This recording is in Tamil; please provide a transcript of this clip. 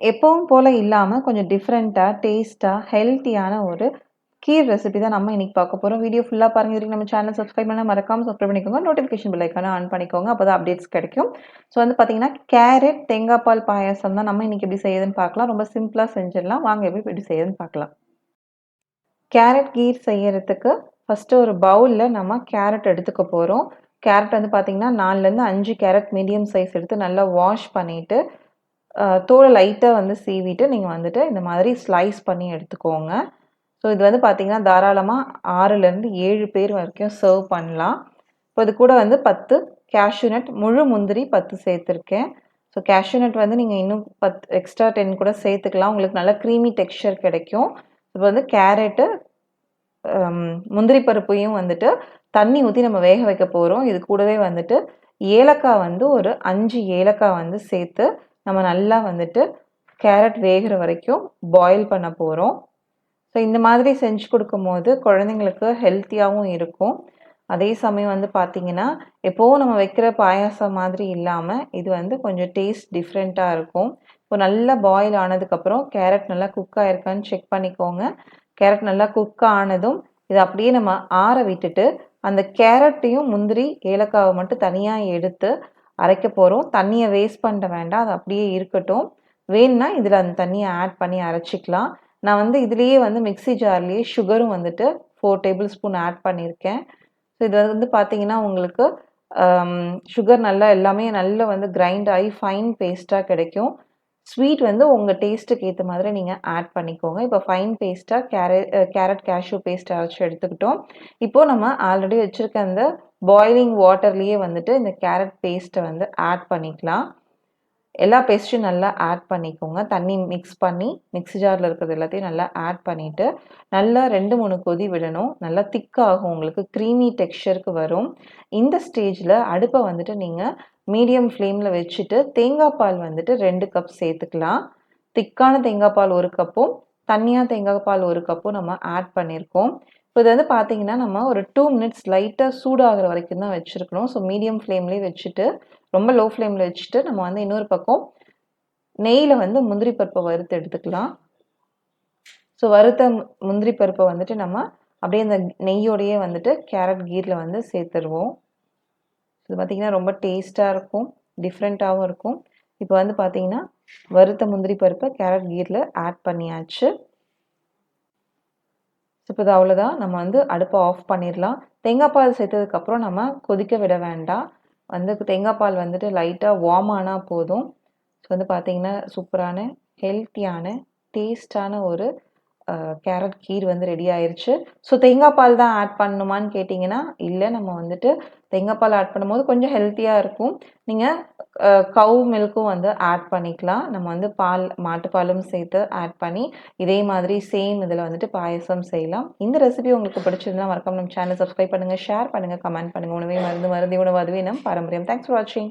எப்பவும் போல் இல்லாமல் கொஞ்சம் டிஃப்ரெண்ட்டாக டேஸ்ட்டாக ஹெல்த்தியான ஒரு கீர் ரெசிபி தான் நம்ம இன்றைக்கி பார்க்க போகிறோம் வீடியோ ஃபுல்லாக பாருங்க. இதுக்கு நம்ம சேனல் சப்ஸ்கிரைப் பண்ணால் மறக்காமல் சப்ஸ்கிரைப் பண்ணிக்கோங்க. நோட்டிஃபிகேஷன் பில் ஐக்கான ஆன் பண்ணிக்கோங்க. அப்போ தான் அப்டேட்ஸ் கிடைக்கும். ஸோ வந்து பார்த்தீங்கன்னா கேரட் தேங்காய் பால் பாயாசம் தான் நம்ம இன்றைக்கி எப்படி செய்யுதுன்னு பார்க்கலாம். ரொம்ப சிம்பிளாக செஞ்சிடலாம். வாங்க எப்படி எப்படி செய்யுதுன்னு பார்க்கலாம். கேரட் கீர் செய்யறதுக்கு ஃபஸ்ட்டு ஒரு பவுலில் நம்ம கேரட் எடுத்துக்க போகிறோம் கேரட் வந்து பார்த்திங்கன்னா நாலுலேருந்து அஞ்சு கேரட் மீடியம் சைஸ் எடுத்து நல்லா வாஷ் பண்ணிவிட்டு தோலை லைட்டாக வந்து சீவிட்டு நீங்கள் வந்துட்டு இந்த மாதிரி ஸ்லைஸ் பண்ணி எடுத்துக்கோங்க. ஸோ இது வந்து பார்த்திங்கன்னா தாராளமாக ஆறுலேருந்து ஏழு பேர் வரைக்கும் சர்வ் பண்ணலாம். இப்போ இது கூட வந்து பத்து கேஷ்யூநட் முழு முந்திரி பத்து சேர்த்துருக்கேன். ஸோ கேஷ்யூநட் வந்து நீங்கள் இன்னும் பத்து எக்ஸ்ட்ரா டென் கூட சேர்த்துக்கலாம். உங்களுக்கு நல்ல க்ரீமி டெக்ஸ்சர் கிடைக்கும். இப்போ வந்து கேரட்டு முந்திரி பருப்பையும் வந்துட்டு தண்ணி ஊற்றி நம்ம வேக வைக்க போகிறோம் இது கூடவே வந்துட்டு ஏலக்காய் வந்து ஒரு அஞ்சு ஏலக்காய் வந்து சேர்த்து நம்ம நல்லா வந்துட்டு கேரட் வேகிற வரைக்கும் பாயில் பண்ண போகிறோம் ஸோ இந்த மாதிரி செஞ்சு கொடுக்கும்போது குழந்தைங்களுக்கு ஹெல்த்தியாகவும் இருக்கும். அதே சமயம் வந்து பார்த்திங்கன்னா எப்போவும் நம்ம வைக்கிற பாயாசம் மாதிரி இல்லாமல் இது வந்து கொஞ்சம் டேஸ்ட் டிஃப்ரெண்ட்டாக இருக்கும். இப்போ நல்லா பாயில் ஆனதுக்கப்புறம் கேரட் நல்லா குக் ஆயிருக்கான்னு செக் பண்ணிக்கோங்க. கேரட் நல்லா குக் ஆனதும் இதை அப்படியே நம்ம ஆற விட்டுட்டு அந்த கேரட்டையும் முந்திரி ஏலக்காவை மட்டும் தனியாக எடுத்து அரைக்க போகிறோம் தண்ணியை வேஸ்ட் பண்ண வேண்டாம். அது அப்படியே இருக்கட்டும். வேணும்னா இதில் அந்த தண்ணியை ஆட் பண்ணி அரைச்சிக்கலாம். நான் வந்து இதுலேயே வந்து மிக்சி ஜார்லேயே சுகரும் வந்துட்டு ஃபோர் டேபிள் ஸ்பூன் ஆட் பண்ணியிருக்கேன். ஸோ இது வந்து பார்த்தீங்கன்னா உங்களுக்கு சுகர் நல்லா எல்லாமே நல்லா வந்து கிரைண்ட் ஆகி ஃபைன் பேஸ்ட்டாக கிடைக்கும். ஸ்வீட் வந்து உங்கள் டேஸ்ட்டுக்கு ஏற்ற மாதிரி நீங்கள் ஆட் பண்ணிக்கோங்க. இப்போ ஃபைன் பேஸ்ட்டாக கேரட் கேரட் கேஷ்யூ பேஸ்ட் அரைச்சி எடுத்துக்கிட்டோம். இப்போது நம்ம ஆல்ரெடி வச்சுருக்க அந்த பாயிலிங் வாட்டர்லேயே வந்துட்டு இந்த கேரட் பேஸ்ட்டை வந்து ஆட் பண்ணிக்கலாம். எல்லா பேஸ்ட்டும் நல்லா ஆட் பண்ணிக்கோங்க. தண்ணி மிக்ஸ் பண்ணி மிக்ஸி ஜாரில் இருக்கிறது எல்லாத்தையும் நல்லா ஆட் பண்ணிவிட்டு நல்லா ரெண்டு மூணு கொதி விடணும். நல்லா திக்காகும் உங்களுக்கு. க்ரீமி டெக்ஸ்சருக்கு வரும். இந்த ஸ்டேஜில் அடுப்பை வந்துட்டு நீங்கள் மீடியம் ஃப்ளேமில் வச்சுட்டு தேங்காய் பால் வந்துட்டு ரெண்டு கப் சேர்த்துக்கலாம். திக்கான தேங்காய் பால் ஒரு கப்பும் தண்ணியாக தேங்காய் பால் ஒரு கப்பும் நம்ம ஆட் பண்ணியிருக்கோம் இப்போ இது வந்து பார்த்தீங்கன்னா நம்ம ஒரு டூ மினிட்ஸ் லைட்டாக சூடாகிற வரைக்கும் தான் வச்சுருக்கணும். ஸோ மீடியம் ஃப்ளேம்லேயே வச்சுட்டு ரொம்ப லோ ஃப்ளேமில் வச்சுட்டு நம்ம வந்து இன்னொரு பக்கம் நெய்யில் வந்து முந்திரி பருப்பை வறுத்து எடுத்துக்கலாம். ஸோ வறுத்த முந்திரி பருப்பை வந்துட்டு நம்ம அப்படியே அந்த நெய்யோடையே வந்துட்டு கேரட் கீரில் வந்து சேர்த்துருவோம். இது பார்த்திங்கன்னா ரொம்ப டேஸ்ட்டாக இருக்கும் டிஃப்ரெண்ட்டாகவும் இருக்கும். இப்போ வந்து பார்த்திங்கன்னா வறுத்த முந்திரி பருப்பை கேரட் கீரில் ஆட் பண்ணியாச்சு. இப்போ இது அவ்வளோதான் நம்ம வந்து அடுப்பை ஆஃப் பண்ணிடலாம். தேங்காய் பால் சேர்த்ததுக்கப்புறம் நம்ம கொதிக்க விட வேண்டாம். வந்து தேங்காய் பால் வந்துட்டு லைட்டாக வார்ம் ஆனால் போதும். ஸோ வந்து பார்த்திங்கன்னா சூப்பரான ஹெல்த்தியான டேஸ்டான ஒரு கேரட் கீர் வந்து ரெடி ஆயிடுச்சு ஸோ தேங்காய் பால் தான் ஆட் பண்ணணுமான்னு கேட்டிங்கன்னா இல்லை நம்ம வந்துட்டு தேங்காய் பால் ஆட் பண்ணும்போது கொஞ்சம் ஹெல்த்தியாக இருக்கும். நீங்கள் கவு மில்க்கும் வந்து ஆட் பண்ணிக்கலாம். நம்ம வந்து பால் மாட்டுப்பாலும் சேர்த்து ஆட் பண்ணி இதே மாதிரி சேம் இதில் வந்துட்டு பாயசம் செய்யலாம். இந்த ரெசிபி உங்களுக்கு பிடிச்சிருந்தா மறக்காம நம்ம சேனல் சப்ஸ்கிரைப் பண்ணுங்கள் ஷேர் பண்ணுங்கள் கமெண்ட் பண்ணுங்கள் உணவே மருந்து மருந்து உணவு அதுவே நம் பாரம்பரியம். தேங்க்ஸ் ஃபார் வாட்சிங்